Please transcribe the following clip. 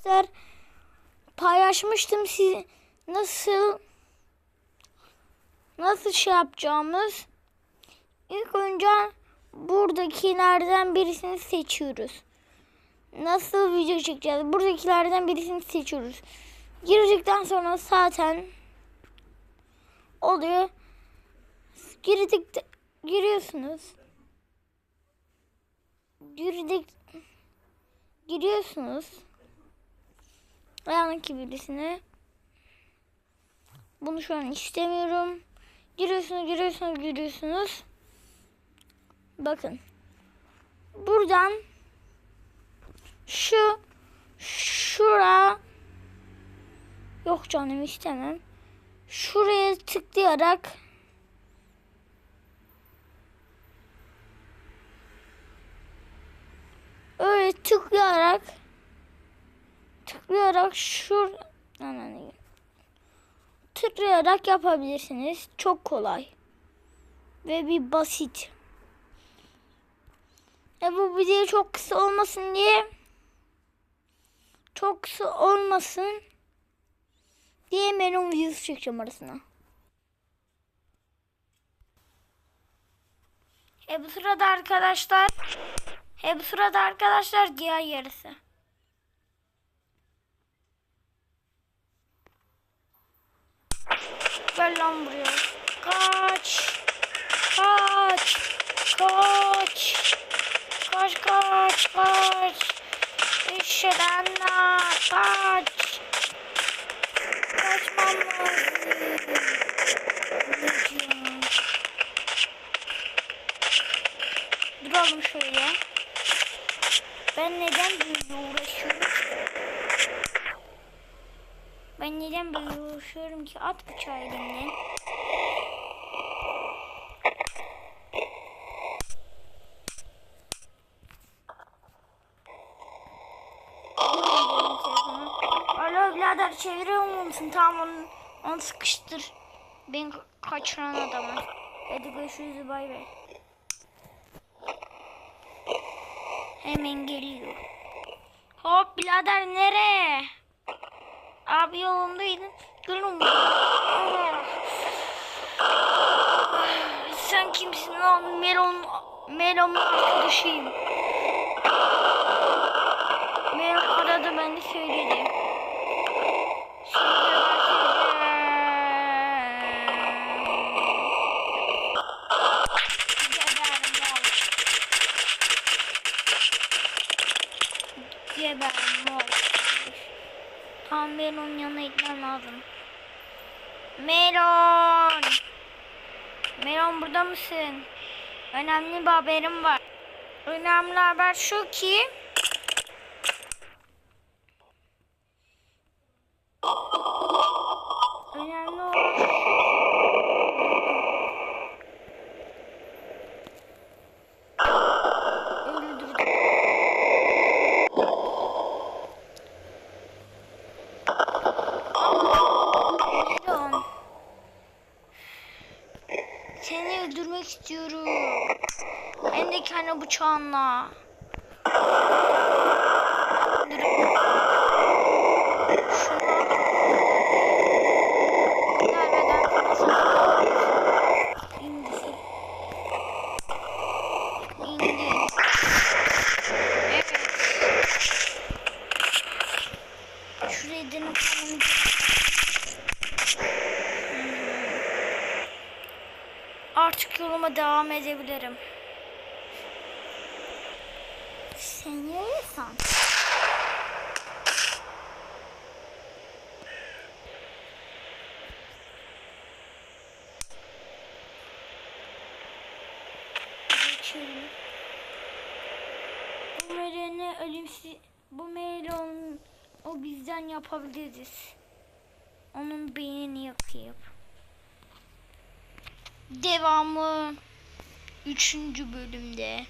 arkadaşlar paylaşmıştım siz nasıl nasıl şey yapacağımız. İlk önce buradakilerden birisini seçiyoruz. Nasıl video çekeceğiz? Buradakilerden birisini seçiyoruz. Girdikten sonra zaten oluyor. Girdik giriyorsunuz. Girdik giriyorsunuz. Yanındaki birisine. Bunu şu an istemiyorum. Giriyorsunuz, giriyorsunuz, giriyorsunuz. Bakın. Buradan şu şura yok canım istemem. Şuraya tıklayarak öyle tıklayarak tıklayarak şur tıklayarak yapabilirsiniz. Çok kolay. Ve bir basit. E bu video çok kısa olmasın diye çok kısa olmasın diye melon videosu çekeceğim arasına. E bu sırada arkadaşlar e bu sırada arkadaşlar diğer yarısı. Gel lan buraya. Kaç. Kaç. Kaç. Kaç kaç kaç. İşeden kaç. Kaçmam lazım. Duralım şöyle. Ben neden böyle uğraşıyorum? Ben neden böyle uğraşıyorum ki? At bıçağı elimden. Alo birader çeviriyor musun? Tamam onu, onu sıkıştır. Ben kaçıran adamı. Hadi görüşürüz bay bay. Hemen geliyor. Hop birader nereye? Abi yolundaydın. Gülüm. Sen kimsin lan? Melon, Melon'un arkadaşıyım. Melon aradı ben de söyledim. Şimdi bakacağım. Geberim Tamam Melon'un yanına gitmem lazım. Melon! Melon burada mısın? Önemli bir haberim var. Önemli haber şu ki Önemli olan öldürdüm. Melon. Öldürmek istiyorum. Ben de kendi bıçağınla. Şunu Artık yoluma devam edebilirim. Sen Geçelim. Bu meloni ölümsüz... Bu melon o bizden yapabiliriz. Onun beynini yakayım. Devamı 3. bölümde.